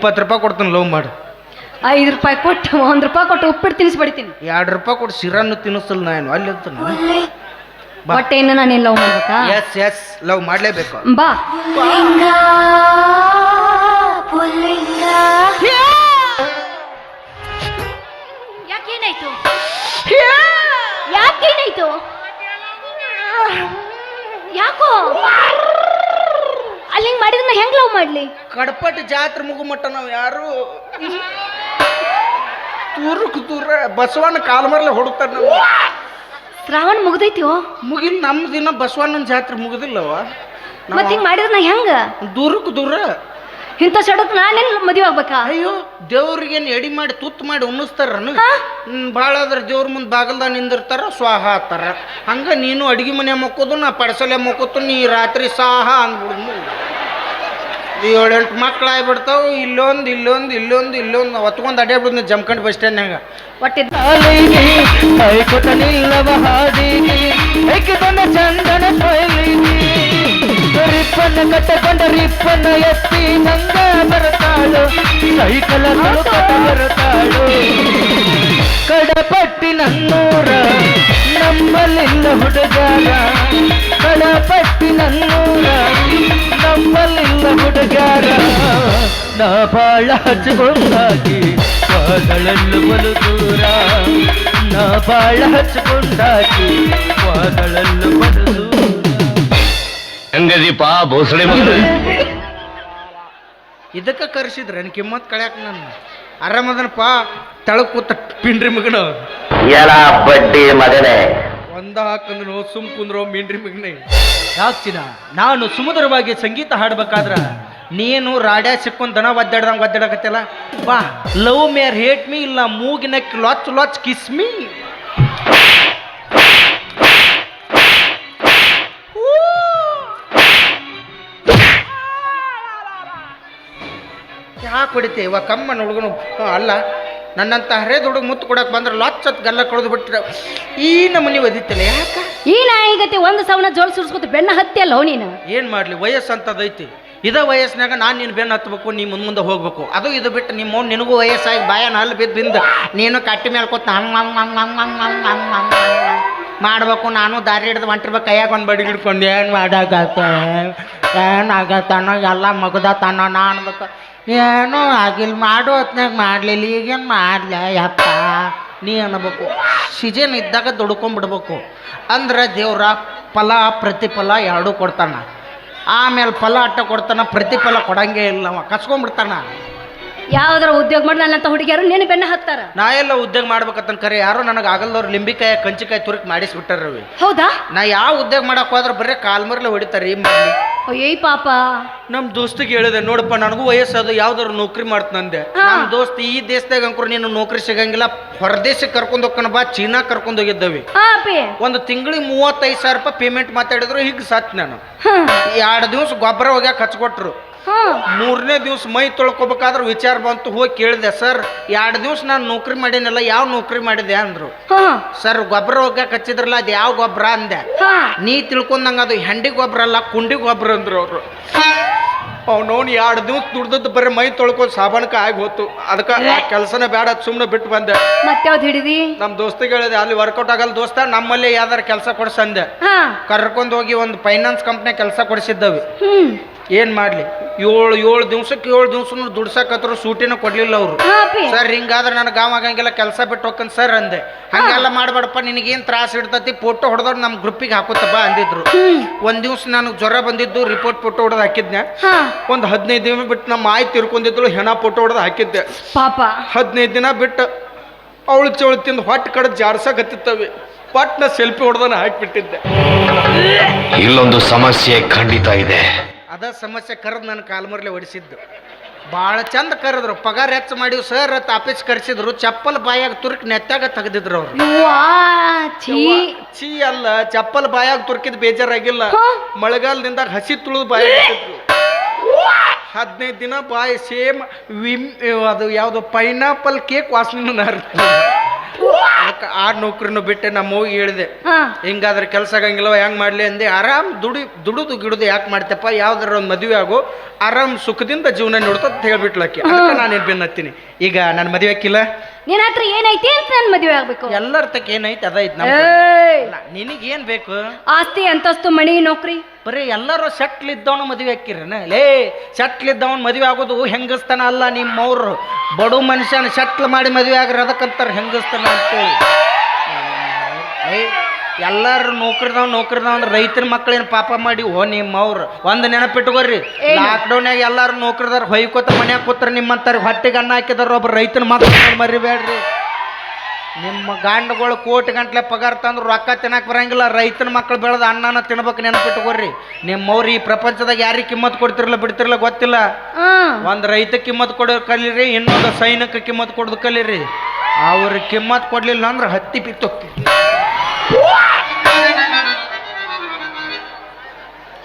ಇಪ್ಪತ್ತು ರೂಪಾಯಿ ಕೊಡ್ತೀನಿ ಲವ್ ಮಾಡು. ಐದು ರೂಪಾಯಿ ಕೊಟ್ಟು ಒಂದು ರೂಪಾಯಿ ಕೊಟ್ಟು ಉಪ್ಪಿಟ್ಟು ತಿನ್ನಿಸ್ಬಿಡ್ತೀನಿ ಎರಡು ರೂಪಾಯಿ ಕೊಟ್ಟು ಸಿರನ್ನು ತಿನ್ನಿಸಲ್ ನಾನು ಅಲ್ಲಿ ಅಂತ ಬಾ. ಬಟ್ ಏನು ನಾನು ಲವ್ ಮಾಡ್ಬೇಕಾ? ಎಸ್ ಎಸ್ ಲವ್ ಮಾಡಲೇಬೇಕು. ಬಾ. ಯಾಕೇನಾಯ್ತು? ಯಾಕೇನಾಯ್ತು? ಯಾಕೋ? ಅಲ್ಲಿ ಹಿಂಗ್ ಮಾಡಿದ್ರೆ ಹೆಂಗ್ ಲವ್ ಮಾಡ್ಲಿ? ಕಡಪಟ್ಟಿ ಜಾತ್ರೆ ಮುಗುಮಟ್ಟ ನಾವು ಯಾರು ತೂರಕ್ ತೂರ ಬಸವಣ್ಣ ಕಾಲ್ಮರ್ಲೆ ಹೊಡುತ್ತಾರೆ ನಾವು ಶ್ರಾವಣ ಮುಗ್ದೈತಿವೋ ಮುಗಿಲ್ ನಮ್ಮ ದಿನ ಬಸವಣ್ಣನ ಜಾತ್ರೆ ಮುಗಿದಿಲ್ಲವ ಮತ್ ಹಿಂಗ್ ಮಾಡಿದ್ರೆ ನಾ ಹೆಂಗ? ದೂರಕ್ಕೆ ದೂರ. ಇಂಥ ಸಡಕ್ ನಾನೇನ್ ಮದುವೆ ಆಗ್ಬೇಕಾ? ಅಯ್ಯೋ ದೇವ್ರಿಗೇನು ಎಡಿ ಮಾಡಿ ತುತ್ತು ಮಾಡಿ ಉಣ್ಣಿಸ್ತಾರ ನನಗೆ. ಭಾಳ ಆದ್ರೆ ದೇವ್ರ ಮುಂದೆ ಬಾಗಲ್ದಾಗ ನಿಂದಿರ್ತಾರ ಸ್ವಾಹ ಆತಾರ ಹಂಗ ನೀನು ಅಡಿಗೆ ಮನೆ ಮಕ್ಕೋದು ನಾ ಪಡಸಲೆ ಮಕ್ಕೋತು ನೀ ರಾತ್ರಿ ಸಾಹ ಅಂದ್ಬಿಡ್ದು ಏಳೆಂಟು ಮಕ್ಳು ಆಗ್ಬಿಡ್ತಾವ ಇಲ್ಲೊಂದು ಇಲ್ಲೊಂದು ಇಲ್ಲೊಂದು. ಇಲ್ಲೊಂದು ಹೊತ್ಕೊಂಡು ಅಡ್ಯಾಬಿಡ್ದು ಜಮ್ಕಂಡ್ ಬಸ್ ಸ್ಟ್ಯಾಂಡ್ನಾಗ ಒಟ್ಟಿ ಚಂದನ ರಿಪ್ಪನ್ನ ಕಟ್ಟಕೊಂಡ ರಿಪ್ಪನ್ನ ಎತ್ತಿ ನಂಗ ನಾ ಬಾಳ ಹಚ್ಕೊಂಡಾಗಿ ವಾದಳಲ್ಲು ಬಲು ದೂರ. ಬಾಳ ಹಚ್ಕೊಂಡಾಗಿ ವಾದಳಲ್ಲು ಬಲು ದೂರ. ಹೆಂಗದೀಪ ಭೋಸಳೆ ಇದಕ್ಕೆ ಕರೆಸಿದ್ರೆ ನನ್ನ ಕಿಮ್ಮತ್ ಕಳ್ಯಾಕ ನನ್ನ? ಆರಾಮದನಪ್ಪ ತಳಗ್ ಕೂತ ಪಿಂಡ್ರಿ ಮಗನ. ಎಲ್ಲ ಬಡ್ಡಿ ಮಗನೇ. ಒಂದ ಹಾಕಂದ್ರು ಸುಮ್ ಕುಂದ್ರೋ ಮಿಂಡ್ರಿ ಮಗನೇ. ಯಾಕ್ತಿನ ನಾನು ಸುಮಧುರವಾಗಿ ಸಂಗೀತ ಹಾಡ್ಬೇಕಾದ್ರ ನೀನು ರಾಡ್ಯಾ ಸಿಕ್ಕೊಂಡು ದನ ಒದ್ದಾಡ್ದಂಗೆ ಒದ್ದಾಡಕತ್ತಲ್ಲ ಬಾ ಲವ್ ಮೇರ್ ಹೇಟ್ ಮೀ ಇಲ್ಲ ಮೂಗಿನ ಲೊಚ್ ಲೊಚ್ ಕಿಸ್ ಮೀ ಯಾಕೆ ಹೊಡಿತೆ? ಇವ ಕಮ್ಮನ ಹುಡುಗನು ಅಲ್ಲ ನನ್ನಂತ ಹರೇದ ಹುಡುಗ ಮುತ್ತು ಕೊಡಕ್ ಬಂದ್ರೆ ಲೊಚ್ಚತ್ ಗಲ್ಲ ಕೊಡದು ಬಿಟ್ರೆ ಈ ನಮೂನಿ ಒದಿತಲ್ಲ ಯಾಕ? ಈ ನಾಯಿಗತಿ ಒಂದು ಸವನ ಜೋಳ ಸುರ್ಸ್ಕೊತ ಬೆನ್ನ ಹತ್ತಿ ಅಲ್ಲ ನೀನು? ಏನು ಮಾಡಲಿ? ವಯಸ್ಸು ಅಂತದೈತಿ ಇದೇ ವಯಸ್ಸಿನಾಗ ನಾನು ನಿನ್ನ ಬೆನ್ನು ಹತ್ಬೇಕು, ನೀ ಮುಂದೆ ಮುಂದೆ ಹೋಗ್ಬೇಕು. ಅದು ಇದು ಬಿಟ್ಟು ನಿಮ್ಮ ನಿನಗೂ ವಯಸ್ಸಾಗಿ ಬಾಯ ನಲ್ಲಿ ಬಿದ್ದು ಬಿಂದು ನೀನು ಕಟ್ಟಿ ಮೇಲೆ ಕೂತ ಹಂಗೆ ಹಂಗೆ ಹಂಗೆ ಮಾಡಬೇಕು. ನಾನು ದಾರಿ ಹಿಡಿದು ಹೊಂಟಿರ್ಬೇಕು. ಕೈಯಾಗ ಒಂದು ಬಡಿ ಹಿಡ್ಕೊಂಡು ಏನು ಮಾಡಾಗತ್ತೆ ಏನಾಗತ್ತಾನೋ ಎಲ್ಲ ಮಗದತ್ತಾನೋ ನಾ ಅನ್ಬೇಕು. ಏನೂ ಆಗಿಲ್ಲ. ಮಾಡು ಹೊತ್ನಾಗ ಮಾಡಲಿಲ್ಲ. ಈಗೇನು ಮಾಡಲ? ಯಪ್ಪ. ನೀ ಅನ್ಬೇಕು. ಸಿಜನ್ ಇದ್ದಾಗ ದುಡ್ಕೊಂಬಿಡ್ಬೇಕು. ಅಂದ್ರೆ ದೇವ್ರ ಫಲ, ಪ್ರತಿಫಲ ಎರಡೂ ಕೊಡ್ತಾನೆ. ಆಮೇಲೆ ಫಲ ಅಟ್ಟ ಕೊಡ್ತಾನ ಪ್ರತಿಫಲ ಕೊಡಂಗೆ ಇಲ್ಲ ಅವ. ಕಸ್ಕೊಂಡ್ಬಿಡ್ತಾನ. ಯಾವ್ದಾರ ಉದ್ಯೋಗ ಮಾಡಿ ನನ್ನಂತ ಹುಡುಗಿಯರು ನೀನು ಬೆನ್ನ ಹತ್ತಾರ. ನಾ ಎಲ್ಲ ಉದ್ಯೋಗ ಮಾಡ್ಬೇಕಂತ ಕರೆ ಯಾರೋ ನನಗೆ ಆಗಲ್ದವ್ರು ಲಿಂಬಿಕಾಯ ಕಂಚಿಕಾಯಿ ತುರುಕ್ ಮಾಡಿಸ್ಬಿಟ್ಟಾರ ರವಿ ಹೌದಾ? ನಾ ಯಾವ ಉದ್ಯೋಗ ಮಾಡಕ್ ಹೋದ್ರೆ ಬರೀ ಕಾಲ್ಮರ್ಲೆ ಹೊಡಿತಾರೆ ಈ ಅಯ್ಯೇ ಪಾಪ. ನಮ್ ದೋಸ್ತಿಗೆ ಹೇಳಿದೆ ನೋಡಪ್ಪ ನನಗೂ ವಯಸ್ಸದು ಯಾವ್ದಾರು ನೌಕರಿ ಮಾಡ್ತಂದೆ ಹಾ. ನಮ್ಮ ದೋಸ್ತ್ ಈ ದೇಶದಾಗ ಅಂಕರು ನೀನು ನೌಕರಿ ಸಿಗಂಗಿಲ್ಲ ಹೊರದೇಶಕ್ಕೆ ಕರ್ಕೊಂಡು ಹೋಗ್ಕನ ಬಾ ಚೀನಾ ಕರ್ಕೊಂಡು ಹೋಗಿದ್ದವಿ. ಹಾ ಒಂದು ತಿಂಗಳಿಗೆ ಮೂವತ್ತೈದು ಸಾವಿರ ರೂಪಾಯಿ ಪೇಮೆಂಟ್ ಮಾತಾಡಿದ್ರು ಹೀಗೆ ಸತ್ ನಾನು. ಹ್ಮ್ ಎರಡು ದಿವಸ ಗೊಬ್ಬರ ಹೋಗ್ಯಾಕ ಹಚ್ಕೊಟ್ರು. ಮೂರನೇ ದಿವ್ಸ ಮೈ ತೊಳ್ಕೊಬೇಕಾದ್ರೆ ವಿಚಾರ ಬಂತು ಹೋಗಿ ಕೇಳಿದೆ ಸರ್ ಎರಡು ದಿವ್ಸ ನಾನು ನೌಕರಿ ಮಾಡೀನಲ್ಲ ಯಾವ ನೌಕರಿ ಮಾಡಿದೆ? ಅಂದ್ರು. ಸರ್ ಗೊಬ್ಬರ ಹೋಗಿ ಹಚ್ಚಿದ್ರಲ್ಲ ಅದು ಯಾವ ಗೊಬ್ಬರ? ಅಂದೆ. ನೀ ತಿಳ್ಕೊಂಡಂಗ ಅದು ಹೆಂಡಿ ಗೊಬ್ಬರ ಅಲ್ಲ ಕುಂಡಿ ಗೊಬ್ಬರ ಅಂದ್ರು ಅವರು. ಅವ್ನವ್ನು ಎರಡು ದಿವ್ಸ ದುಡ್ದದ್ದು ಬರೀ ಮೈ ತೊಳ್ಕೊಂಡು ಸಾಬಾನಕ ಆಗಿ ಹೋತು. ಅದಕ್ಕೆ ಆ ಕೆಲಸನೇ ಬೇಡ ಸುಮ್ಮನೆ ಬಿಟ್ಟು ಬಂದೆ. ಹಿಡಿದಿ? ನಮ್ಮ ದೋಸ್ತಿಗೆ ಹೇಳಿದೆ ಅಲ್ಲಿ ವರ್ಕೌಟ್ ಆಗಲ್ಲ ದೋಸ್ತ ನಮ್ಮಲ್ಲಿ ಯಾವ್ದಾರು ಕೆಲಸ ಕೊಡ್ಸಂದೆ ಕರ್ಕೊಂಡು ಹೋಗಿ ಒಂದು ಫೈನಾನ್ಸ್ ಕಂಪ್ನಿ ಕೆಲಸ ಕೊಡಿಸಿದ್ದವಿ. ಏನು ಮಾಡಲಿ? ಏಳು ಏಳು ದಿವ್ಸಕ್ಕೆ ಏಳು ದಿವ್ಸ ದುಡ್ಸಕತ್ರ ಸೂಟಿನ ಕೊಡ್ಲಿಲ್ಲ ಅವರು. ಹಾ ಸರ್ ಹಿಂಗಾದ್ರೆ ನನ್ನ ಗಾವ್ ಆಗಂಗಿಲ್ಲ ಕೆಲಸ ಬಿಟ್ಟು ಹೋಗ್ಕನ್ ಸರ್ ಅಂದೆ. ಹಂಗೆಲ್ಲ ಮಾಡಬೇಡಪ್ಪ ನಿನಗೇನು ತ್ರಾಸ ಇಡ್ತತಿ ಫೋಟೋ ಹೊಡೆದವ್ರು ನಮ್ಮ ಗ್ರೂಪಿಗೆ ಹಾಕೋತಪ್ಪ ಅಂದಿದ್ರು. ಒಂದು ದಿವ್ಸ ನನಗೆ ಜ್ವರ ಬಂದಿದ್ದು ರಿಪೋರ್ಟ್ ಫೋಟೋ ಹೊಡೆದು ಹಾಕಿದ್ನೆ. ಹಾ. ಒಂದು ಹದಿನೈದು ದಿನ ಬಿಟ್ಟು ನಮ್ಮ ಆಯ್ ತಿರ್ಕೊಂಡಿದ್ಳು ಹೆಣ ಫೋಟೋ ಹೊಡೆದು ಹಾಕಿದ್ದೆ. ಪಾಪ. ಹದಿನೈದು ದಿನ ಬಿಟ್ಟು ಅವಳು ಚವಳು ತಿಂದು ಹೊಟ್ಟೆ ಕಡೆ ಜಾರ್ಸಕತ್ತಿತ್ತವೆ. ಪಟ್ನ ಸೆಲ್ಫಿ ಹೊಡೆದನ ಹಾಕಿಬಿಟ್ಟಿದ್ದೆ. ಇಲ್ಲೊಂದು ಸಮಸ್ಯೆ ಖಂಡಿತ ಇದೆ. ಅದ ಸಮಸ್ಯೆ ಕರೆದು ನನ್ನ ಕಾಲ್ಮರ್ಲೆ ಹೊಡಿಸಿದ್ದು ಭಾಳ ಚಂದ ಕರೆದ್ರು. ಪಗಾರ ಹೆಚ್ಚು ಮಾಡಿವ್ ಸರ್ ಅಂತ ಆಫೀಸ್ ಕರೆಸಿದ್ರು. ಚಪ್ಪಲ್ ಬಾಯಾಗ ತುರ್ಕ್ ನೆತ್ತಾಗ ತೆಗೆದಿದ್ರು ಅವ್ರು. ಚೀ ಅಲ್ಲ ಚಪ್ಪಲ್ ಬಾಯಾಗ ತುರ್ಕಿದ್ ಬೇಜಾರಾಗಿಲ್ಲ. ಮಳೆಗಾಲದಿಂದ ಹಸಿ ತುಳಿದು ಬಾಯಾಗ ಹದಿನೈದು ದಿನ ಬಾಯ್ ಸೇಮ್ ವಿಮ್ ಅದು ಯಾವುದು ಪೈನಾಪಲ್ ಕೇಕ್ ವಾಸನೆ ಆ ನೌಕರಿನೂ ಬಿಟ್ಟೆ ನಮ್ಮ ಹೋಗಿ ಹೇಳಿದೆ ಹಿಂಗಾದ್ರೆ ಕೆಲಸ ಆಗಂಗಿಲ್ಲ ಹೆಂಗ್ ಮಾಡ್ಲಿ? ಅಂದೆ ಆರಾಮ್ ದುಡಿ ದುಡುದು ಗಿಡುದು ಯಾಕೆ ಮಾಡ್ತಪ್ಪ ಯಾವ್ದಾರ ಒಂದು ಮದುವೆ ಆಗು ಆರಾಮ್ ಸುಖದಿಂದ ಜೀವನ ನೋಡ್ತಾ ಅಂತ ಹೇಳ್ಬಿಟ್ಲಕ್ಕೆ ಅದಕ್ಕೆ ನಾನು ಬೆನ್ನತ್ತೀನಿ. ಈಗ ನನ್ನ ಮದುವೆ ಹಾಕಿಲ್ಲ ನಿನ್ನ ಹತ್ರ ಏನೈತಿ ಅಂತ ನಾನು ಮದುವೆ ಆಗ್ಬೇಕು ಎಲ್ಲರ ತಕ್ಕ ಏನೈತೆ ಅದೈತೆ ಏಯ್! ನಿನಗೇನ್ ಬೇಕು ಆಸ್ತಿ ಅಂತಸ್ತು ಮಣಿ ನೌಕರಿ ಬರೀ ಎಲ್ಲರೂ ಸೆಟ್ಲ್ ಇದ್ದವನು ಮದುವೆ ಹಾಕಿರನ ಲೇ ಸೆಟ್ಲ್ ಇದ್ದವನು ಮದುವೆ ಆಗೋದು ಹೆಂಗಸ್ತನ ಅಲ್ಲ ನಿಮ್ಮವ್ರು ಬಡು ಮನುಷ್ಯನ ಸೆಟ್ಲ್ ಮಾಡಿ ಮದ್ವೆ ಆಗ್ರ ಅದಕ್ಕಂತಾರೆ ಹೆಂಗಸ್ತನ ಅಂತೇಳಿ ಏ ಎಲ್ಲಾರು ನೌಕರಿದವ್ ನೌಕರಿದವ್ ಅಂದ್ರೆ ರೈತರ ಮಕ್ಕಳೇನು ಪಾಪ ಮಾಡಿ ಓ ನಿಮ್ಮವ್ರು ಒಂದು ನೆನಪಿಟ್ಕೋರಿ? ಲಾಕ್ಡೌನ್ಯಾಗ ಎಲ್ಲಾರು ನೌಕರಿದಾರ ಹೊಯ್ಕೋತ ಮನ್ಯಾಗ ಕೂತ್ರ ನಿಮ್ಮಂತಾರ ಹೊಟ್ಟೆಗೆ ಅನ್ನ ಹಾಕಿದಾರ ಒಬ್ಬ ರೈತನ ಮಕ್ಕಳು ಮರಿಬೇಡ್ರಿ ನಿಮ್ಮ ಗಂಡುಗಳು ಕೋಟಿ ಗಂಟ್ಲೆ ಪಗಾರ ತಂದ್ರೆ ರೊಕ್ಕ ತಿನ್ನಕ್ ಬರಂಗಿಲ್ಲ ರೈತನ ಮಕ್ಕಳು ಬೆಳೆದ ಅನ್ನನ ತಿನ್ಬೇಕು ನೆನಪಿಟ್ಕೋರಿ. ನಿಮ್ಮವ್ರು ಈ ಪ್ರಪಂಚದಾಗ ಯಾರಿಗೆ ಕಿಮ್ಮತ್ ಕೊಡ್ತಿರಲ್ಲ ಬಿಡ್ತಿರಲ್ಲ ಗೊತ್ತಿಲ್ಲ. ಒಂದು ರೈತ ಕಿಮ್ಮತ್ ಕೊಡೋದು ಕಲೀರಿ ಇನ್ನೊಂದು ಸೈನಿಕ ಕಿಮ್ಮತ್ ಕೊಡೋದು ಕಲೀರಿ. ಅವ್ರಿಗೆ ಕಿಮ್ಮತ್ ಕೊಡ್ಲಿಲ್ಲ ಅಂದ್ರೆ ಹತ್ತಿ ಬಿತ್ತು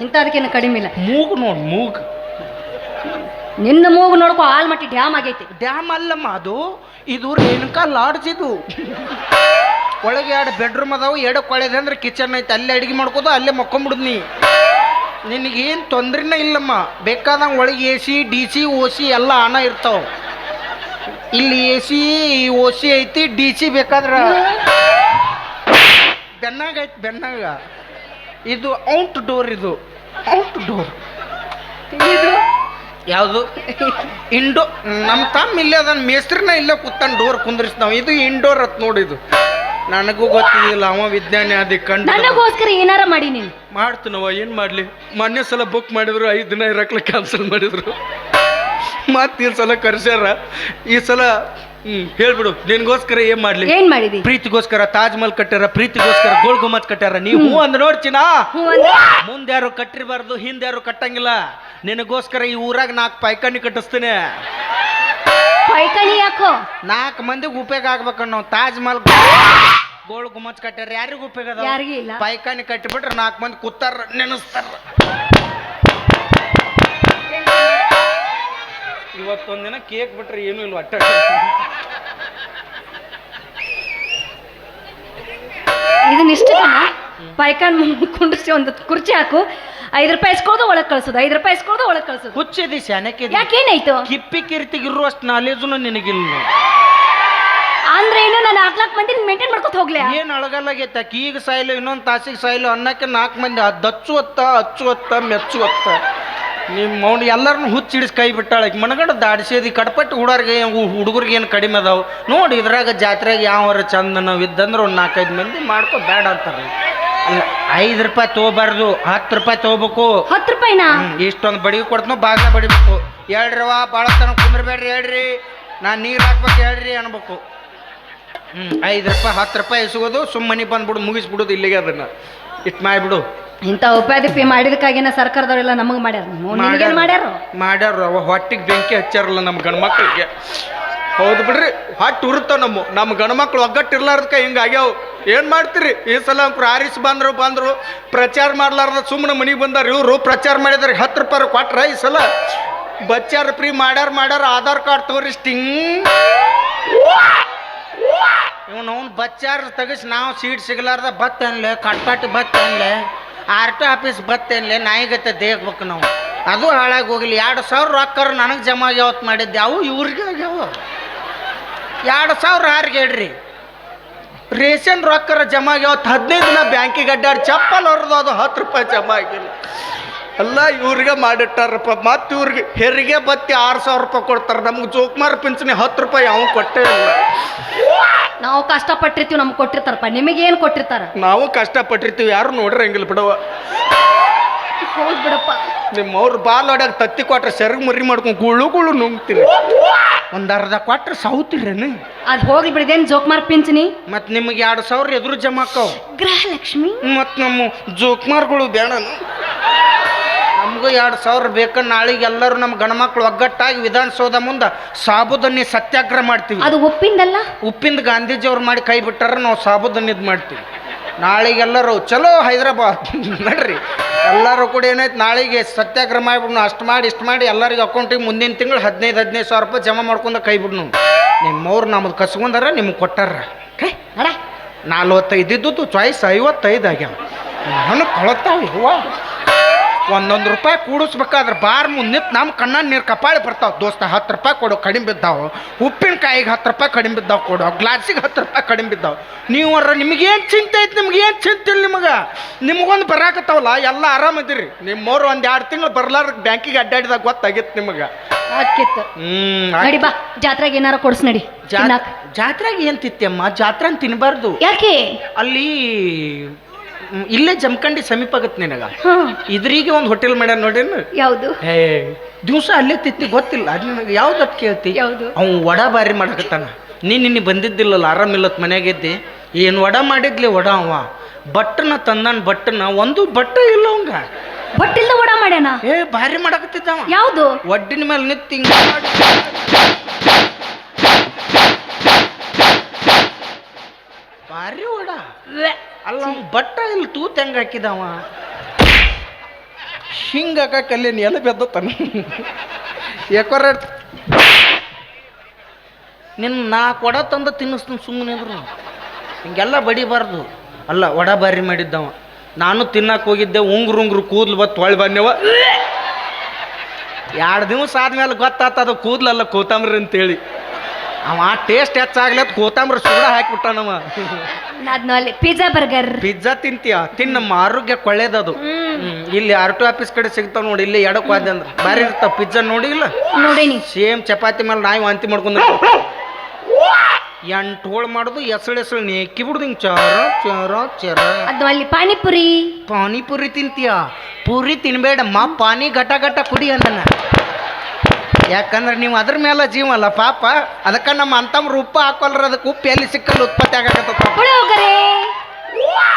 ಇಂಥದಕ್ಕೇನು ಕಡಿಮೆ ಇಲ್ಲ. ಮೂಗು ನೋಡು ಮೂಗು. ನಿನ್ನ ಮೂಗು ನೋಡ್ಕೊ ಆಲ್ಮಟ್ಟಿ ಡ್ಯಾಮ್ ಆಗೈತಿ. ಡ್ಯಾಮ್ ಅಲ್ಲಮ್ಮ ಅದು. ಇದು ರೇಣುಕಾ ಲಾಡ್ಜ್ ಇದು. ಒಳಗೆ ಎರಡು ಬೆಡ್ರೂಮ್ ಅದಾವು ಎರಡು ಕೊಳೆದೆ ಅಂದ್ರೆ ಕಿಚನ್ ಐತೆ. ಅಲ್ಲೇ ಅಡಿಗೆ ಮಾಡ್ಕೋದು ಅಲ್ಲೇ ಮಕ್ಕೊಂಬಿಡುದು ನೀ. ನಿನಗೇನು ತೊಂದ್ರೆನೇ ಇಲ್ಲಮ್ಮ. ಬೇಕಾದಂಗೆ ಒಳಗೆ A C D C O C ಎಲ್ಲ ಹಣ ಇರ್ತಾವ. ಇಲ್ಲಿ ಎ ಸಿ ಓ ಸಿ ಐತಿ ಡಿ ಸಿ ಬೇಕಾದ್ರೆ. ಬೆನ್ನಾಗೈತಿ ಬೆನ್ನಾಗ. ಇದು ಔಟ್ ಡೋರ್ ಇದು. Outdoor. ಯಾವುದು? ಇಂಡೋ ನಮ್ಮ ತಮ್ಮ ಇಲ್ಲೇ ಅದನ್ನ ಮೇಸ್ತ್ರಿನ ಇಲ್ಲೇ ಕುತ್ತಂಡು ಡೋರ್ ಕುಂದ್ರಿಸ್ ನಾವು. ಇದು ಇಂಡೋರ್ ಅತ್ ನೋಡಿದು ನನಗೂ ಗೊತ್ತಿಲ್ಲ ಅವ ವಿಜ್ಞಾನಿ ಅದಕ್ಕೆ ಕಂಡು. ನನಗೋಸ್ಕರ ಏನಾರ ಮಾಡಿ ನೀನು. ಮಾಡ್ತೀನವ ಏನು ಮಾಡಲಿ? ಮೊನ್ನೆ ಸಲ ಬುಕ್ ಮಾಡಿದ್ರು ಐದು ದಿನ ಇರಕ್ಲ ಕ್ಯಾನ್ಸಲ್ ಮಾಡಿದ್ರು. ಮತ್ತೆ ಈ ಸಲ ಕರ್ಸ್ಯಾರ ಈ ಸಲ ಹೇಳ್ಬಿಡು ನಿನ್ಗೋಸ್ಕರ ಏನ್ ಮಾಡ್ಲಿ? ಏನ್ ಮಾಡಿದಿ? ಪ್ರೀತಿಗೋಸ್ಕರ ತಾಜ್ ಮಹಲ್ ಕಟ್ಟ್ಯಾರ ಪ್ರೀತಿಗೋಸ್ಕರ ಗೋಲ್ ಗುಮ್ಮತ್ ಕಟ್ಟ್ಯಾರ. ನೀವು ಹೂ ಅಂದ್ ನೋಡ್ತೀನಾ ಹ್ಞೂ ಮುಂದೆ ಯಾರು ಕಟ್ಟಿರ್ಬಾರ್ದು ಹಿಂದೆ ಯಾರು ಕಟ್ಟಂಗಿಲ್ಲ. ನಿನಗೋಸ್ಕರ ಈ ಊರಾಗ ನಾಲ್ಕು ಪೈಕಣ್ಣಿ ಕಟ್ಟಿಸ್ತೀನಿ. ಪೈಕಣಿ ಯಾಕೋ? ನಾಕ್ ಮಂದಿಗೆ ಉಪಯೋಗ ಆಗ್ಬೇಕಣ್ಣ ನಾವು ತಾಜ್ ಮಹಲ್ ಗೋಳ್ ಗುಮ್ಮತ್ ಕಟ್ಟ್ಯಾರ. ಯಾರಿಗೂ ಉಪಯೋಗ ಅದಾವ? ಯಾರಿಗೂ ಇಲ್ಲ. ಕಟ್ಟಿಬಿಟ್ರೆ ನಾಲ್ಕು ಮಂದಿ ಕೂತಾರ ನೆನೆಸ್ತಾರ. ಇವತ್ತೊಂದಿನ ಕೇಕ್ ಬಿಟ್ರೆ ಏನೂ ಇಲ್ಲ ಅಟ್ಟ. ಇದನ್ನ ಇಷ್ಟ ಪೈಕಾನ್ ಕುಂಡಿಸಿ ಒಂದು ಕುರ್ಚಿ ಹಾಕು. ಐದು ರೂಪಾಯಿ ಇಸ್ಕೊಳ್ದು ಒಳಗೆ ಕಳ್ಸೋದು. ಐದು ರೂಪಾಯಿ ಇಸ್ಕೊಳ್ದು ಒಳಗೆ ಕಳ್ಸೋದು. ಹುಚ್ಚಿದಿ ಶಾನಕ್ಕೆ ಯಾಕೇನಾಯ್ತು ಕಿಪ್ಪಿ ಕಿರ್ತಿಗಿರುವಷ್ಟು ನಾಲೇಜುನು ನಿನಗಿಲ್ಲ ಅಂದ್ರೆ ಏನು ನಾನು ನಾಲ್ಕು ನಾಲ್ಕು ಮಂದಿ ಮೇಂಟೈನ್ ಮಾಡ್ಕೊತ ಹೋಗ್ಲಿ? ಏನು ಅಳಗಲ್ಲಾಗೈತೆ? ಈಗ ಸಾಯ್ಲು ಇನ್ನೊಂದು ತಾಸಿಗೆ ಸಾಯ್ಲು ಅನ್ನಕ್ಕೆ ನಾಲ್ಕು ಮಂದಿ ಅದ್ ಹಚ್ಚುವತ್ತ ಹಚ್ಚುವತ್ತ ಹೊತ್ತ ಮೆಚ್ಚು ಹೊತ್ತ ನಿಮ್ಮ ಮೌಂಡ್ ಎಲ್ಲರನ್ನು ಹುಚ್ಚಿಡಿಸಿ ಕೈ ಬಿಟ್ಟಾಳೆ. ಮನಗಂಡು ದಾಡಿಸಿದಿ ಕಡ್ಪಟ್ಟು ಹುಡುಗರಿಗೆ ಹುಡುಗರಿಗೆ ಏನು ಕಡಿಮೆ ಅದಾವು? ನೋಡಿ ಇದ್ರಾಗ ಜಾತ್ರೆಗೆ ಯಾವರ ಚಂದ ನಾವು ಇದ್ದಂದ್ರೆ ಒಂದು ನಾಲ್ಕೈದು ಮಂದಿ ಮಾಡ್ಕೋ ಬೇಡ ಅಂತಾರೆ. ಐದು ರೂಪಾಯಿ ತೊಗೋಬಾರ್ದು ಹತ್ತು ರೂಪಾಯಿ ತೊಗೋಬೇಕು. ಹತ್ತು ರೂಪಾಯಿನಾ? ಇಷ್ಟೊಂದು ಬಡಿಗೆ ಕೊಡ್ತನೋ ಬಾಗ ಬಡಿಬೇಕು. ಹೇಳ್ರವ ಭಾಳ ತನ ಕುಂದ್ರಬೇಡ್ರಿ ಹೇಳ್ರಿ. ನಾನು ನೀರು ಹಾಕ್ಬೇಕು ಹೇಳ್ರಿ ಅನ್ಬೇಕು. ಹ್ಞೂ ಐದು ರೂಪಾಯಿ ಹತ್ತು ರೂಪಾಯಿ ಎಸಗೋದು ಸುಮ್ಮನೆ ಬಂದ್ಬಿಡು ಮುಗಿಸ್ಬಿಡೋದು ಇಲ್ಲಿಗೆ ಅದನ್ನ. ಇಟ್ಟು ಮಾಡಿಬಿಡು. ಇಂಥ ಉಪಾಧಿಪಿ ಮಾಡಿದಕ್ಕಾಗಿನ ಸರ್ಕಾರದವರೆಲ್ಲ ನಮಗೆ ಮಾಡ್ಯಾರ. ನಿಮಗೆ ಮಾಡ್ಯಾರ. ಮಾಡ್ಯಾರ? ಅವ ಹೊಟ್ಟಿಗೆ ಬೆಂಕಿ ಹಚ್ಚಾರಲ್ಲ ನಮ್ಮ ಗಂಡ್ಮಕ್ಳಿಗೆ. ಹೌದು ಬಿಡ್ರಿ ಹೊಟ್ಟು ಉರುತ್ತ ನಮ್ಮ ನಮ್ಮ ಗಂಡ್ಮಕ್ಳು ಒಗ್ಗಟ್ಟಿರ್ಲಾರ್ದಕ್ಕೆ ಹಿಂಗೆ ಆಗ್ಯಾವ. ಏನು ಮಾಡ್ತೀರಿ? ಈ ಸಲ ಅಂಕರು ಆರಿಸ್ ಬಂದರು ಬಂದರು ಪ್ರಚಾರ ಮಾಡ್ಲಾರ್ದ ಸುಮ್ಮನೆ ಮನೆಗೆ ಬಂದಾರ. ಇವರು ಪ್ರಚಾರ ಮಾಡಿದಾರೆ ಹತ್ತು ರೂಪಾಯಿ ಕೊಟ್ರ ಈ ಸಲ. ಬಚ್ಚಾರ ಫ್ರೀ ಮಾಡ್ಯಾರ ಮಾಡ್ಯಾರ ಆಧಾರ್ ಕಾರ್ಡ್ ತೋರಿ ಸ್ಟಿಂಗ್ ಇವನು ಅವ್ನು ಬಚ್ಚಾರ ತೆಗಿಸಿ ನಾವು ಸೀಟ್ ಸಿಗಲಾರ್ದ ಬತ್ತನ್ಲೆ ಕಟ್ಕಟ್ಟು ಬತ್ತ ಅನ್ಲೆ ಆರ್ ಟಿ ಆಫೀಸ್ ಬತ್ತ ಅನ್ಲೆ ನಾಯಿಗತ್ತೆ ದೇಗ್ಬೇಕು ನಾವು. ಅದು ಹಾಳಾಗಿ ಹೋಗಿಲ್ಲ. ಎರಡು ಸಾವಿರ ರೊಕ್ಕರು ನನಗೆ ಜಮಾ ಯಾವತ್ತು ಮಾಡಿದ್ದೆ. ಅವು ಇವ್ರಿಗೆ ಆಗ್ಯಾವ. ಎರಡು ಸಾವಿರ ಯಾರಿಗೆ ಹೇಳ್ರಿ. ರೇಷನ್ ರೊಕ್ಕರ ಜಮಾ ಯಾವತ್ತು ಹದಿನೈದು ದಿನ ಬ್ಯಾಂಕಿಗೆ ಅಡ್ಡಾಡಿ, ಚಪ್ಪಲ್ ಹೊರದು ಅದು ಹತ್ತು ರೂಪಾಯಿ ಜಮಾ ಆಗಿಲ್ಲ. ಎಲ್ಲ ಇವ್ರಿಗೆ ಮಾಡಿಟ್ಟಾರಪ್ಪ. ಮತ್ತು ಇವ್ರಿಗೆ ಹೆರಿಗೆ ಬತ್ತಿ ಆರು ಸಾವಿರ ರೂಪಾಯಿ ಕೊಡ್ತಾರೆ. ನಮ್ಗೆ ಜೋಕ್ಮಾರ್ ಪಿಂಚಣಿ ಹತ್ತು ರೂಪಾಯಿ ಯಾವ ಕೊಟ್ಟೇ ಇಲ್ಲ. ನಾವು ಕಷ್ಟಪಟ್ಟಿರ್ತೀವಿ ನಮ್ಗೆ ಕೊಟ್ಟಿರ್ತಾರಪ್ಪ. ನಿಮಗೇನು ಕೊಟ್ಟಿರ್ತಾರ? ನಾವು ಕಷ್ಟಪಟ್ಟಿರ್ತೀವಿ. ಯಾರು ನೋಡ್ರಂಗಿಲ್ಲ ಬಿಡವ ಹೌದು ಬಿಡಪ್ಪ. ನಿಮ್ಮ ಅವ್ರು ಬಾಲ್ ಹೊಡ್ಯಾಗ ತತ್ತಿ ಕೊಟ್ರೆ ಸೆರಗ್ ಮರಿ ಮಾಡ್ಕೊಂಡು ಗುಳು ಗುಳು ನುಂಗ್ತೀರಿ ಒಂದು ಅರ್ಧ ಕೊಟ್ರೆ ಸೌತಿರೇನು? ಅದು ಹೋಗ್ಲಿ ಬಿಡಿದೇನು ಜೋಕ್ಮಾರ್ ಪಿಂಚಣಿ? ಮತ್ತು ನಿಮಗೆ ಎರಡು ಸಾವಿರ ಎದುರು ಜಮಾ ಆಕ್ಕವು. ಗೃಹಲಕ್ಷ್ಮಿ? ಮತ್ತು ನಮ್ಮ ಜೋಕ್ಮಾರ್ಗಳು ಬೇಡನು. ನಮಗೂ ಎರಡು ಸಾವಿರ ಬೇಕು ನಾಳೆಗೆ ಎಲ್ಲರೂ ನಮ್ಮ ಗಣಮಕ್ಳು ಒಗ್ಗಟ್ಟಾಗಿ ವಿಧಾನಸೌಧ ಮುಂದೆ ಸಾಬುದನ್ನಿ ಸತ್ಯಾಗ್ರಹ ಮಾಡ್ತೀವಿ. ಅದು ಉಪ್ಪಿಂದಲ್ಲ? ಉಪ್ಪಿಂದ ಗಾಂಧೀಜಿ ಅವ್ರು ಮಾಡಿ ಕೈ ಬಿಟ್ಟಾರ ನಾವು ಸಾಬುದನ್ನಿದ್ ಮಾಡ್ತೀವಿ. ನಾಳೆಗೆ ಎಲ್ಲರೂ ಚಲೋ ಹೈದರಾಬಾದ್. ನಡ್ರಿ. ಎಲ್ಲರೂ ಕೂಡ ಏನಾಯ್ತು ನಾಳೆಗೆ ಸತ್ಯಾಗ್ರಹ ಮಾಡಿಬಿಡ್ನು ಅಷ್ಟು ಮಾಡಿ ಇಷ್ಟು ಮಾಡಿ ಎಲ್ಲರಿಗೆ ಅಕೌಂಟಿಗೆ ಮುಂದಿನ ತಿಂಗಳು ಹದಿನೈದು ಹದಿನೈದು ಸಾವಿರ ರೂಪಾಯಿ ಜಮಾ ಮಾಡ್ಕೊಂಡು ಕೈ ಬಿಡ್ನು. ನಿಮ್ಮವ್ರು ನಮ್ಮದು ಕಸ್ಕೊಂಡಾರ ನಿಮ್ಗೆ ಕೊಟ್ಟಾರ. ನಲ್ವತ್ತೈದು ಇದ್ದದ್ದು ಚಾಯ್ಸ್ ಐವತ್ತೈದು ಆಗ್ಯಾವ. ನಾನು ಕಳತ್ತಾವ ಇವ ಒಂದೊಂದು ರೂಪಾಯಿ ಕೂಡಿಸ್ಬೇಕಾದ್ರೆ ಬಾರ್ ಮುಂದೆ ನಿಂತು ನಮ್ಮ ಕಣ್ಣ ನೀರು ಕಪಾಳಿ ಬರ್ತಾವ. ದೋಸ್ತ ಹತ್ತು ರೂಪಾಯಿ ಕೊಡು ಕಡಿಮೆ ಬಿದ್ದಾವೆ. ಉಪ್ಪಿನಕಾಯಿಗೆ ಹತ್ತು ರೂಪಾಯಿ ಕಡಿಮೆ ಬಿದ್ದಾವ ಕೊಡು. ಗ್ಲಾಸಿಗೆ ಹತ್ತು ರೂಪಾಯಿ ಕಡಿಮೆ ಬಿದ್ದಾವ. ನೀವು ಅವ್ರ ನಿಮ್ಗೇನು ಚಿಂತೆ ಐತಿ ನಿಮ್ಗೇನು ಚಿಂತೆ ಇಲ್ಲ ನಿಮಗೆ? ನಿಮಗೊಂದು ಬರಾಕತ್ತಾವಲ್ಲ? ಎಲ್ಲ ಆರಾಮದಿರಿ ನಿಮ್ಮವ್ರು ಒಂದು ಎರಡು ತಿಂಗಳು ಬರ್ಲಾರ ಬ್ಯಾಂಕಿಗೆ ಅಡ್ಡಾಡಿದಾಗ ಗೊತ್ತಾಗಿತ್ತು ನಿಮಗೆ. ಆಕಿತ್ತು ಹ್ಮ್ ನಡಿ ಬಾ ಜಾತ್ರೆಗೆ ಏನಾರ ಕೊಡ್ಸ್ ನಡಿ. ಜಾತ್ರೆಗೆ ಏನು ತಿತ್ತಮ್ಮ ಜಾತ್ರೆ ತಿನ್ನಬಾರ್ದು ಯಾಕೆ? ಅಲ್ಲಿ ಇಲ್ಲೇ ಜಮಖಂಡಿ ಸಮೀಪ ಆಗತ್ತೆ ನಿನಗ. ಇದ್ರೀಗೆ ಒಂದು ಹೋಟೆಲ್ ಮಾಡ್ಯಾನ ನೋಡೇನು? ಯಾವುದು? ಏ ದಿವಸ ಅಲ್ಲೇ ತಿತ್ತಿ ಗೊತ್ತಿಲ್ಲ. ಅದು ನಿನಗೆ ಅದು ಕೇಳ್ತಿ? ಯಾವ್ದು? ಅವ್ನು ವಡ ಬಾರಿ ಮಾಡಕತ್ತಾನ. ನೀ ನಿನ್ನೆ ಬಂದಿದ್ದಿಲ್ಲಲ್ಲ ಆರಾಮಿಲ್ಲತ್ ಮನ್ಯಾಗಿದ್ದಿ? ಏನು ವಡ ಮಾಡಿದ್ಲಿ ವಡ ಅವ. ಬಟ್ಟನ ತಂದಾನ ಬಟ್ಟನ ಒಂದು ಬಟ್ಟ ಇಲ್ಲ ಅವಂಗ. ಬಟ್ಟಿಲ್ಲ ವಡ ಓಡ ಮಾಡ್ಯಾನ? ಏ ಭಾರಿ ಮಾಡಕತ್ತಿದ್ದ ಯಾವುದು? ಒಡ್ಡಿನ ಮೇಲೆ ನಿಂತು ಹಿಂಗ ಮಾಡಿ ಭಾರಿ ವಡ. ಅಲ್ಲ. ಅವ್ನ್ ಬಟ್ಟ ಇಲ್ಲಿ ತೂತ್ ಹೆಂಗ ಹಾಕಿದವ? ಹಿಂಗ ಕಲ್ಲಿ ಎಲೆ ಬೆದ್ದತಾನ ಯಾಕೋರ ನಿನ್ನ ನಾ ಕೊಡ ತಂದ ತಿನ್ನಿಸ್ತೀನಿ ಸುಮ್ಮನೆ ಇದ್ರು. ಹಿಂಗೆಲ್ಲ ಬಡಿಬಾರ್ದು. ಅಲ್ಲ ಒಡ ಬಾರಿ ಮಾಡಿದ್ದವ. ನಾನು ತಿನ್ನಕ್ಕೆ ಹೋಗಿದ್ದೆ ಉಂಗ್ರು ಉಂಗ್ರು ಕೂದ್ಲು ಬತ್ತು ಒಳ್ ಬಂದೆವ. ಎರಡು ದಿವಸ ಆದ್ಮೇಲೆ ಗೊತ್ತಾತ ಅದು ಕೂದ್ಲಲ್ಲ ಕೋತಂಬ್ರಿ ಅಂತೇಳಿ. ಅವ ಟೇಸ್ಟ್ ಹೆಚ್ಚಾಗ್ಲತ್ ಕೋತಂಬರಿ ಸುಗಡ ಹಾಕಿಬಿಟ್ಟನವ ಅದ್ನ ಅಲ್ಲಿ ಪಿಜ್ಜಾ ಬರ್ಗರ್ ಪಿಜ್ಜಾ ತಿಂತೀಯ? ತಿನ್ನಮ್ಮ ಒಳ್ಳೇದದು ಕೊಳ್ಳೇದದು. ಇಲ್ಲಿ ಆರ್ ಟಿ ಆಫೀಸ್ ಕಡೆ ಸಿಗ್ತಾವ ನೋಡಿ ಇಲ್ಲಿ ಎಡಕ್ ವಾದ್ಯ ಅಂದ್ರೆ. ಬಾರಿ ಇರ್ತಾವ. ಪಿಜ್ಜಾ ನೋಡಿ ಇಲ್ಲ? ನೋಡಿ ಸೇಮ್ ಚಪಾತಿ ಮೇಲೆ ನಾಯಿ ವಾಂತಿ ಮಾಡ್ಕೊಂಡು ಎಂಟು ಹೋಳು ಮಾಡುದು ಎಸಳು ಎಸಳು ನೇಕಿ ಬಿಡುದು ಹಿಂಗೆ ಚರ ಚರ ಚರ. ಅಲ್ಲಿ ಪಾನಿಪುರಿ. ಪಾನಿಪುರಿ ತಿಂತೀಯ? ಪೂರಿ ತಿನ್ಬೇಡಮ್ಮ. ಪಾನಿ ಘಟ ಘಟ ಕುಡಿ ಅಂದನ. ಯಾಕಂದ್ರೆ ನೀವು ಅದ್ರ ಮೇಲೆ ಜೀವ ಅಲ್ಲ ಪಾಪ. ಅದಕ್ಕೆ ನಮ್ಮ ಅಂತಮ್ರು ಉಪ್ಪು ಹಾಕೋಲ್ರ ಅದಕ್ಕೆ ಉಪ್ಪು ಎಲ್ಲಿ ಸಿಕ್ಕಲ್ಲಿ ಉತ್ಪತ್ತಿ ಆಗಕತ್ತ ಪುಳಿಯೋಗರೆ.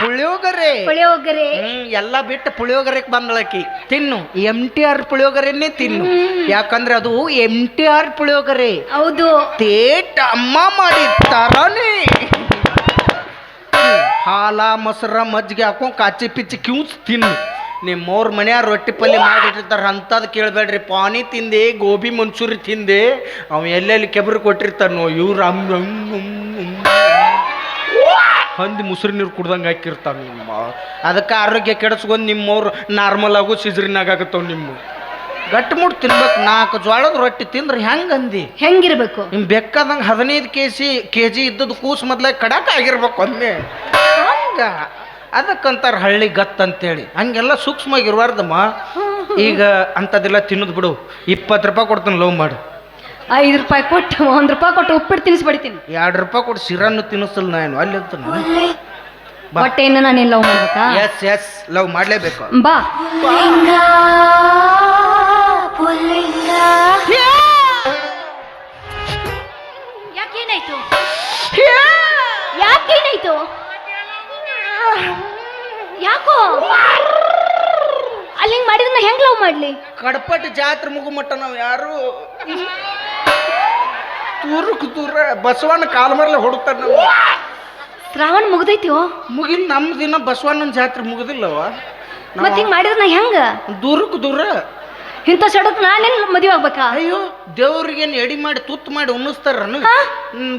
ಪುಳಿಯೋಗರೆ. ಪುಳಿಯೋಗರೆ. ಹ್ಮ್ ಎಲ್ಲ ಬಿಟ್ಟು ಪುಳಿಯೋಗರೆಗೆ ಬಂದಳಕಿ ತಿನ್ನು. ಎಂ ಟಿ ಆರ್ ಪುಳಿಯೋಗರೆನೇ ತಿನ್ನು. ಯಾಕಂದ್ರೆ ಅದು ಎಂ ಟಿ ಆರ್ ಪುಳಿಯೋಗರೆ. ಹೌದು. ತೇಟ್ ಅಮ್ಮ ಮಾಡಿ ಮಾಡಿರ್ತಾರನೇ ಹಾಲ ಮೊಸರ ಮಜ್ಜಿಗೆ ಹಾಕೊಂಡು ಕಾಚಿ ಪಿಚ್ಚಿ ಕ್ಯೂಸ್ ತಿನ್ನು. ನಿಮ್ಮವ್ರ ಮನ್ಯಾಗ ರೊಟ್ಟಿ ಪಲ್ಯ ಮಾಡಿಟ್ಟಿರ್ತಾರೆ ಅಂಥದ್ದು ಕೇಳಬೇಡ್ರಿ. ಪಾನಿ ತಿಂದೆ ಗೋಬಿ ಮಂಚೂರಿ ತಿಂದೆ ಅವ ಎಲ್ಲೆಲ್ಲಿ ಕೆಬ್ರು ಕೊಟ್ಟಿರ್ತಾನೋ ಇವ್ರು ಅಮ್ ಅಮ್ ಅಮ್ ಅಮ್. ಹಂದಿ ಮುಸುರು ನೀರು ಕುಡ್ದಂಗೆ ಹಾಕಿರ್ತಾವೆ ನಿಮ್ಮ ಅದಕ್ಕೆ ಆರೋಗ್ಯ ಕೆಡಿಸ್ಕೊಂಡು ನಿಮ್ಮವ್ರು ನಾರ್ಮಲ್ ಆಗು ಸಿಜ್ರಿನಾಗ ಆಗತ್ತವ್ ನಿಮ್ಮ. ಗಟ್ಟಿ ಮುಟ್ಟು ತಿನ್ಬೇಕು ನಾಲ್ಕು ಜ್ವಾಳದ ರೊಟ್ಟಿ ತಿಂದ್ರೆ ಹೆಂಗೆ ಅಂದಿ? ಹೆಂಗಿರ್ಬೇಕು? ನಿಮ್ ಬೇಕಾದಂಗೆ ಹದಿನೈದು ಕೆ ಜಿ ಕೆ ಜಿ ಇದ್ದದ್ದು ಕೂಸು ಮೊದ್ಲಾಗಿ ಕಡಾಕ ಆಗಿರ್ಬೇಕು ಒಮ್ಮೆ. ಹಂಗ? ಅದಕ್ಕಂತಾರ ಹಳ್ಳಿ ಗತ್ ಅಂತೇಳಿ ಹಂಗೆಲ್ಲ ಸೂಕ್ಷ್ಮವಾಗಿರ್ಬಾರ್ದಮ್ಮ ಈಗ ಅಂಥದ್ದೆಲ್ಲ ತಿನ್ನೋದು ಬಿಡು. ಇಪ್ಪತ್ತು ರೂಪಾಯಿ ಕೊಡ್ತೀನಿ ಲವ್ ಮಾಡು. ಐದು ರೂಪಾಯಿ ಕೊಟ್ಟು ಒಂದು ರೂಪಾಯಿ ಕೊಟ್ಟು ಉಪ್ಪಿಟ್ಟು ತಿನ್ನಿಸ್ಬಿಡ್ತೀನಿ ಎರಡು ರೂಪಾಯಿ ಕೊಟ್ಟು ಸಿರನ್ನು ತಿನ್ನಿಸಲ್ ನಾನು ಅಲ್ಲಿ ಬಟ್ಟೆಯನ್ನು ಬಾ. ಬಟ್ ಏನು ನಾನು ಲವ್ ಮಾಡ್ಬೇಕಾ? ಎಸ್ ಎಸ್ ಲವ್ ಮಾಡಲೇಬೇಕು. ಬಾ. ಮಾಡ್ಲಿ? ಕಡಪಟ್ ಜಾತ್ರೆ ಮುಗು ಮಟ್ಟ ನಾವು ಯಾರು ತೂರಕ್ ತೂರ ಬಸವಣ್ಣ ಕಾಲ್ಮರ್ಲೆ ಹೊಡುತ್ತಾರೆ ನಾವು ಶ್ರಾವಣ ಮುಗ್ದೈತಿವೋ? ಮುಗಿಲ್ ನಮ್ಮ ದಿನ ಬಸವಣ್ಣನ ಜಾತ್ರೆ ಮುಗಿದಿಲ್ಲವ ಮತ್ ಹಿಂಗ್ ಮಾಡಿದ್ರೆ ನಾ ಹೆಂಗ? ದೂರಕ್ ದೂರ. ಇಂಥ ಸಡಕ್ ನಾನೇನ್ ಮದುವೆ ಆಗ್ಬೇಕಾ? ಅಯ್ಯೋ ದೇವ್ರಿಗೇನು ಎಡಿ ಮಾಡಿ ತುತ್ತು ಮಾಡಿ ಉಣ್ಣಿಸ್ತಾರ?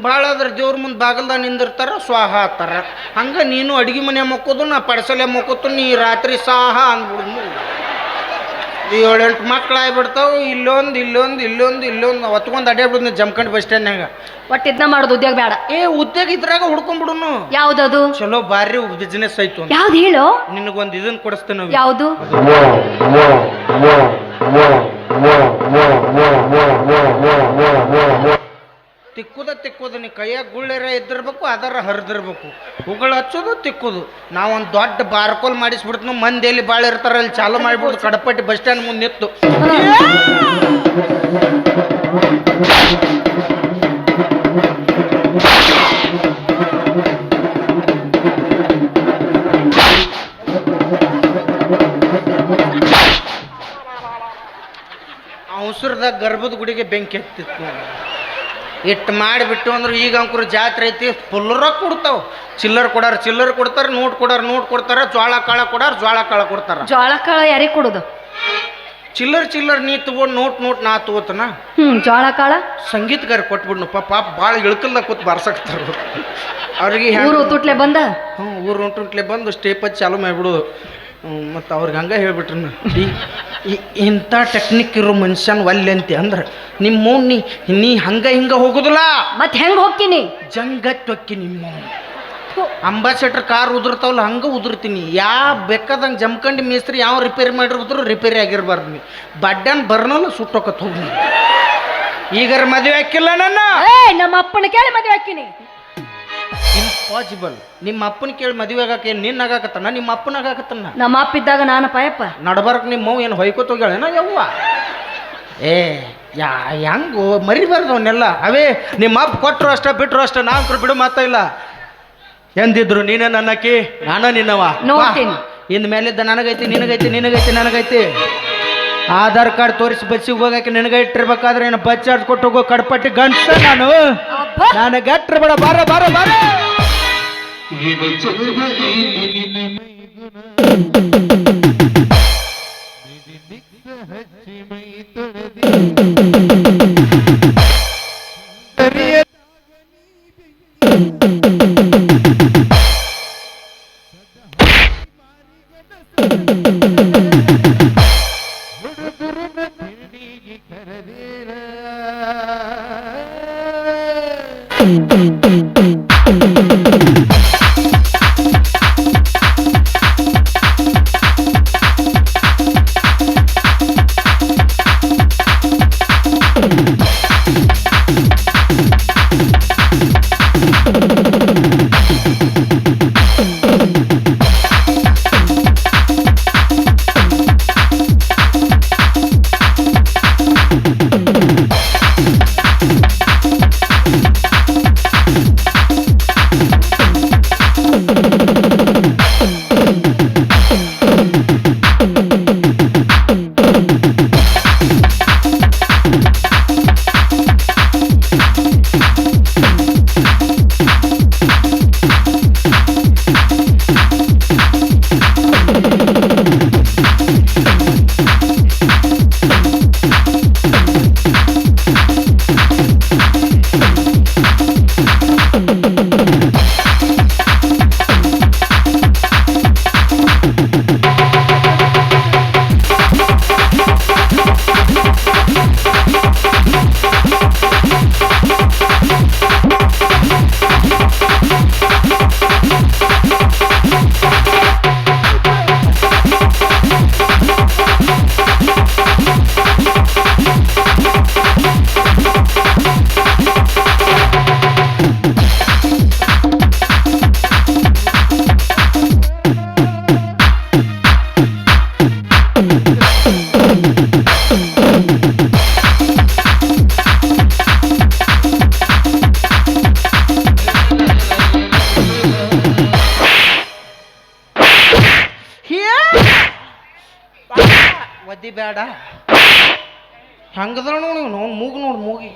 ಭಾಳ ಆದ್ರೆ ದೇವ್ರ ಮುಂದೆ ಬಾಗಲ್ದಾಗ ನಿಂದಿರ್ತಾರ ಸ್ವಾಹ ಆತಾರ. ಹಂಗ ನೀನು ಅಡಿಗೆ ಮನೆ ಮಕ್ಕೋದು ನಾ ಪಡಸಲೆ ಮಕ್ಕೋತು ನೀ ರಾತ್ರಿ ಸಾಹ ಅಂದ್ಬಿಡ್ದು ಏಳೆಂಟು ಮಕ್ಳು ಆಗ್ಬಿಡ್ತಾವ ಇಲ್ಲೊಂದು ಇಲ್ಲೊಂದು ಇಲ್ಲೊಂದು ಇಲ್ಲೊಂದು ಹೊತ್ಕೊಂಡು ಅಡ್ಡಾಡ್ಬಿಡ್ದು ಜಮ್ಕಂಡ್ ಬಸ್ ಸ್ಟ್ಯಾಂಡ್ನಾಗ ಒಟ್ಟು ಇದನ್ನ ಮಾಡೋದು ಉದ್ಯೋಗ ಬೇಡ ಏ ಉದ್ಯೋಗ ಇದ್ರಾಗ ಹುಡ್ಕೊಂಡ್ಬಿಡುನು ಯಾವ್ದದು ಚಲೋ ಬಾರಿ ಬಿಸ್ನೆಸ್ ಆಯ್ತು ಯಾವ್ದು ಹೇಳು ನಿನಗೊಂದು ಇದನ್ನ ಕೊಡಿಸ್ತೇನೆ ಯಾವುದು ಯಾವ್ದು ತಿಕ್ಕುದ ತಿಕ್ಕುದು ನೀ ಕೈಯಾಗ ಗುಳ್ಳೆರ ಇದ್ದಿರ್ಬೇಕು ಅದರ ಹರಿದಿರ್ಬೇಕು. ಉಗುಳು ಹಚ್ಚೋದು ತಿಕ್ಕುದು. ನಾವೊಂದು ದೊಡ್ಡ ಬಾರ್ಕೋಲ್ ಮಾಡಿಸ್ಬಿಡ್ತು ಮಂದಿ ಎಲ್ಲಿ ಭಾಳ ಇರ್ತಾರ ಅಲ್ಲಿ ಚಾಲು ಮಾಡಿಬಿಡ್ತು ಕಡಪಟ್ಟಿ ಬಸ್ ಸ್ಟ್ಯಾಂಡ್ ಮುಂದೆ ನಿಂತು. ಅವಸರದಾಗ ಗರ್ಭದ ಗುಡಿಗೆ ಬೆಂಕಿ ಹತ್ತಿತ್ತು. ಇಟ್ಟು ಮಾಡಿಬಿಟ್ಟು ಅಂದ್ರೆ ಈಗ ಅಂಕರು ಜಾತ್ರೆ ಐತಿ ಫುಲ್ಲರ ಕೊಡ್ತಾವ. ಚಿಲ್ಲರ್ ಕೊಡಾರ ಚಿಲ್ಲರ್ ಕೊಡ್ತಾರ ನೋಟ್ ಕೊಡಾರ ನೋಟ್ ಕೊಡ್ತಾರ ಜ್ವಾಳ ಕಾಳ ಕೊಡಾರ ಜ್ವಾಳ ಕಾಳ ಕೊಡ್ತಾರ. ಜೋಳ ಕಾಳ ಯಾರಿಗೆ ಕೊಡೋದು? ಚಿಲ್ಲರ್ ಚಿಲ್ಲರ್ ನೀ ತಗೊಂಡು ನೋಟ್ ನೋಟ್ ನಾ ತಗೋತನ. ಹ್ಮ್ ಜೋಳ ಕಾಳ? ಸಂಗೀತಗಾರ ಕೊಟ್ಬಿಡ್ನು ಪಾಪ ಪಾಪ ಭಾಳ ಇಳ್ಕಲ್ದಾಗ ಕೂತ್ ಬಾರ್ಸಕ್ತಾರ ಅವ್ರಿಗೆ ಊರು ತುಟ್ಲೆ ಬಂದ? ಹ್ಞೂ ಊರು ಉಂಟುಂಟ್ಲೆ ಬಂದು ಸ್ಟೇಪ್ ಹಚ್ಚಿ ಚಾಲು ಮಾಡಿಬಿಡೋದು. ಮತ್ತು ಅವ್ರಿಗೆ ಹಂಗೆ ಹೇಳ್ಬಿಟ್ರು ಈ ಇಂಥ ಟೆಕ್ನಿಕ್ ಇರೋ ಮನುಷ್ಯನ ಒಲ್ಲೆ ಅಂತೆ ಅಂದ್ರೆ ನಿಮ್ಮ ನೀ ನೀ ಹಂಗೆ ಹಿಂಗೆ ಹೋಗುದಿಲ್ಲ. ಮತ್ತೆ ಹೆಂಗೆ ಹೋಗ್ತೀನಿ? ಜಂಗತ್ ಹೊಕ್ಕಿ ನಿಮ್ಮ ಅಂಬಾಸೆಡ್ರ್ ಕಾರ್ ಉದುರ್ತಾವಲ್ಲ ಹಂಗೆ ಉದುರ್ತೀನಿ. ಯಾ ಬೇಕಾದಂಗೆ ಜಮ್ಕಂಡು ಮೇಸ್ತ್ರಿ ಯಾವ ರಿಪೇರಿ ಮಾಡಿರ್ಬೋದು ರಿಪೇರಿ ಆಗಿರ್ಬಾರ್ದು ನೀ. ಬಡ್ಡನ್ ಬರ್ನಲ್ಲ ಸುಟ್ಟೋಕತ್ ಹೋಗಿ ಈಗಾರ ಮದುವೆ ಹಾಕಿಲ್ಲ ನನ್ನ. ನಮ್ಮ ಅಪ್ಪನ ಕೇಳಿ ಮದುವೆ ಹಾಕಿನಿ. ಇಂಪಾಸಿಬಲ್ ನಿಮ್ಮ ಅಪ್ಪನ ಕೇಳಿ ಮದುವೆ ಆಗಾಕ ಏನು ನಿನ್ನ ಆಗಾಕತ್ತಾನ? ನಿಮ್ಮ ಅಪ್ಪನ ಆಗಾಕತ್ತಾನ? ನಮ್ಮ ಅಪ್ಪ ಇದ್ದಾಗ ನಾನು ಪಾಯಪ್ಪ ನಡಬಾರಕ್ಕೆ ನಿಮ್ಮ ಮೌ ಏನು ಹೊಯ್ಕೋತ ಹೋಗ್ಯಾಳೇನ? ಯವ್ವ. ಏ ಯಾ ಹೆಂಗು ಮರಿಬಾರ್ದು ಅವನ್ನೆಲ್ಲ ಅವೇ ನಿಮ್ಮ ಅಪ್ಪ ಕೊಟ್ಟರು ಅಷ್ಟ ಬಿಟ್ರು ಅಷ್ಟೇ ನಾಲ್ಕರು ಬಿಡು ಮಾತಾ ಇಲ್ಲ. ಎಂದಿದ್ರು ನೀನೇ ನನ್ನಕ್ಕಿ ನಾನ ನಿನ್ನವ. ನೋಡ್ತೀನಿ. ಇನ್ ಮೇಲಿದ್ದ ನನಗೈತಿ ನಿನಗೈತಿ ನಿನಗೈತಿ ನನಗೈತಿ. ಆಧಾರ್ ಕಾರ್ಡ್ ತೋರಿಸಿ ಬಸ್ಸಿಗೆ ಹೋಗಕ್ಕೆ ನಿನಗೆ ಇಟ್ಟಿರ್ಬೇಕಾದ್ರೆ ಏನು ಬಸ್ ಚಾರ್ಜ್ ಕೊಟ್ಟು ಹೋಗೋ ಕಡ್ಪಟ್ಟಿ ಗಂಟ್ಸ ನಾನು ಅಬ್ಬಾ ನಾನು ಗಟ್ರ ಬೇಡ ಬಾರ ಬಾರ ಬಾರ ಒದ್ದಿ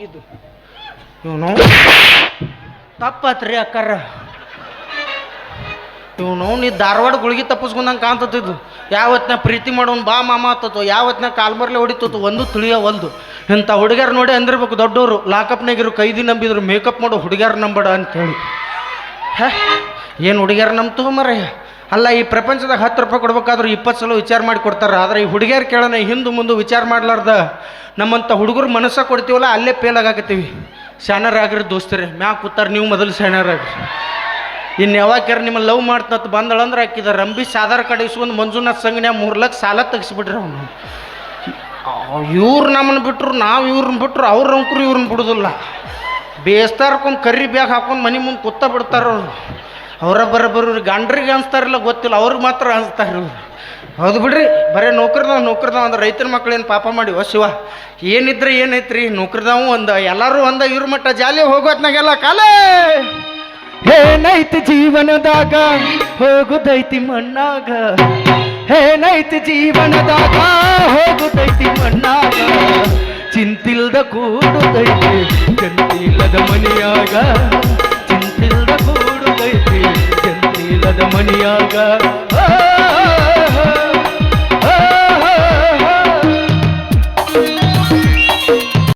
ಮೂಗಿಗಿದ್ದು ಇವನು? ತಪ್ಪತ್ರಿ ಅಕ್ಕಾರ. ಇವನು ನೀ ಧಾರವಾಡ ಗುಳಿಗೆ ತಪ್ಪಿಸ್ಕೊಂಡಂಗೆ ಕಾಣ್ತದ್ದು ಯಾವತ್ತಿನ ಪ್ರೀತಿ ಮಾಡೋನು ಬಾ ಮಾಮ ಆತತ್ತು ಯಾವತ್ತಿನ ಕಾಲ್ಮರ್ಲೆ ಹೊಡಿತತ್ತು ಒಂದು ತಿಳಿಯ ಒಂದು ಇಂಥ ಹುಡುಗ್ಯಾರ ನೋಡಿ ಅಂದಿರ್ಬೇಕು ದೊಡ್ಡವರು. ಲಾಕಪ್ನಾಗಿರು ಕೈದಿ ನಂಬಿದ್ರು ಮೇಕಪ್ ಮಾಡೋ ಹುಡುಗ್ಯಾರ ನಂಬಡ ಅಂತೇಳಿ. ಹೇ? ಏನು ಹುಡುಗ್ಯಾರ ನಂಬ್ತು ಮರಯ್ಯ ಅಲ್ಲ, ಈ ಪ್ರಪಂಚದಾಗ ಹತ್ತು ರೂಪಾಯಿ ಕೊಡ್ಬೇಕಾದ್ರೂ ಇಪ್ಪತ್ತು ಸಲ ವಿಚಾರ ಮಾಡಿ ಕೊಡ್ತಾರೆ. ಆದರೆ ಈ ಹುಡುಗಿಯರು ಕೇಳೋಣ ಹಿಂದೆ ಮುಂದೆ ವಿಚಾರ ಮಾಡ್ಲಾರ್ದ. ನಮ್ಮಂಥ ಹುಡುಗರು ಮನಸ್ಸ ಕೊಡ್ತೀವಲ್ಲ, ಅಲ್ಲೇ ಫೇಲ್ ಆಗಾಕತ್ತೀವಿ. ಶಾಣರ್ ಆಗಿರೋ ದೋಸ್ತರೇ, ಮ್ಯಾಗ ಕೂತಾರೆ ನೀವು ಮೊದಲು ಶಾಣರ್ ಆಗ್ರಿ. ಇನ್ನು ಯಾವಾಗ್ಯಾರ ನಿಮ್ಮ ಲವ್ ಮಾಡ್ತಂತ ಬಂದಳಂದ್ರೆ ಆಕಿದ ರಂಬಿ ಸಾಧಾರ ಕಡೆ ಇಸ್ಕೊಂಡು ಮಂಜುನಾಥ್ ಸಂಗನ್ಯಾಗ ಮೂರು ಲಕ್ಷ ಸಾಲ ತೆಗಿಸ್ಬಿಟ್ರಿ ಅವನು. ಇವ್ರು ನಮ್ಮನ್ನು ಬಿಟ್ಟರು ನಾವು ಇವ್ರನ್ನ ಬಿಟ್ರು, ಅವ್ರ ಅಂಕರು ಇವ್ರನ್ನ ಬಿಡೋದಿಲ್ಲ. ಬೇಸ್ತಾರ್ಕೊಂಡು ಕರ್ರಿ ಬ್ಯಾಗ್ ಹಾಕೊಂಡು ಮನೆ ಮುಂದೆ ಕೂತ ಬಿಡ್ತಾರ ಅವ್ರು. ಅವರ ಬರೋಬ್ಬರು ಗಂಡ್ರಿಗೆ ಅನ್ಸ್ತಾರಿಲ್ಲ ಗೊತ್ತಿಲ್ಲ. ಅವ್ರಿಗೆ ಮಾತ್ರ ಅನ್ಸ್ತಾರೆ ಹೌದು ಬಿಡ್ರಿ, ಬರೀ ನೌಕರ್ದಾವ್ ನೌಕರ್ದಾವ್ ಅಂದ್ರೆ ರೈತರ ಮಕ್ಳೇನು ಪಾಪ ಮಾಡಿ ಶಿವ, ಏನಿದ್ರೆ ಏನೈತ್ರಿ ನೌಕರಿದಾವು ಒಂದು, ಎಲ್ಲರೂ ಒಂದ, ಇವ್ರ ಮಟ್ಟ ಜಾಲಿ ಹೋಗೋತ್ನಾಗೆಲ್ಲ ಕಾಲೇ! ಏನೈತಿ ಜೀವನದಾಗ? ಹೋಗುದೈತಿ ಮಣ್ಣಾಗ. ಏನೈತಿ ಜೀವನದಾಗ? ಹೋಗುದೈತಿ ಮಣ್ಣಾಗ. ಚಿಂತಿಲ್ದ ಕೂಡುದೈತಿ ಚಂತಿಲ್ಲದ ಮನೆಯಾಗ. ಚಿಂತಿಲ್ದ ಕೂಡುದೈತಿ ಚಂತಿಲ್ಲದ ಮನೆಯಾಗ. ಆ